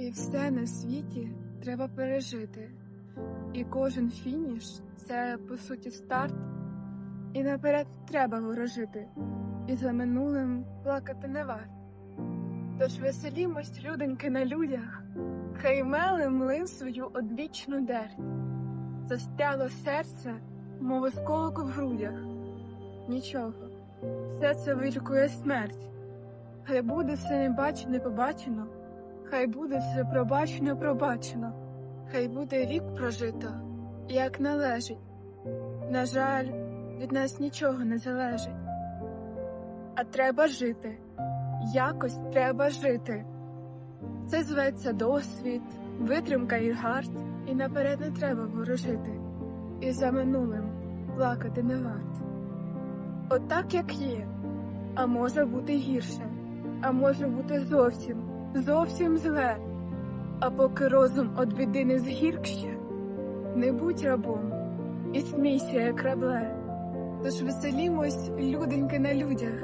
І все на світі треба пережити. І кожен фініш це по суті старт. І наперед треба ворожити, і за минулим плакати не варт. Тож веселімось, людоньки, на людях, хай мели млин свою одвічну дерть. Застяло серце, мов осколок в грудях. Нічого, все це вилікує смерть. Хай буде все небачене побачено, хай буде все пробачено пробачено, хай буде вік прожито, як належить. На жаль, від нас нічого не залежить. А треба жити, якось треба жити. Це зветься досвід, витримка і гард, і наперед не треба ворожити, і за минулим плакати не варт. Отак, як є, а може бути гірше, а може бути зовсім, зовсім зле. А поки розум од біди не згіркще, не будь рабом і смійся, як рабле. Тож веселімось, люденьки на людях,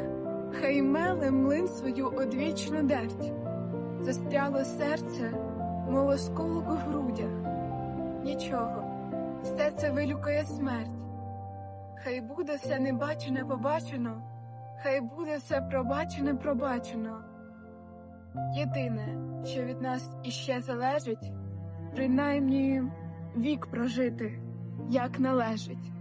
хай меле млин свою одвічну дерть. Застряло серце, мов у грудях. Нічого, все це вилюкає смерть. Хай буде все небачене побачено, хай буде все пробачене пробачено. Єдине, що від нас іще залежить, принаймні вік прожити, як належить.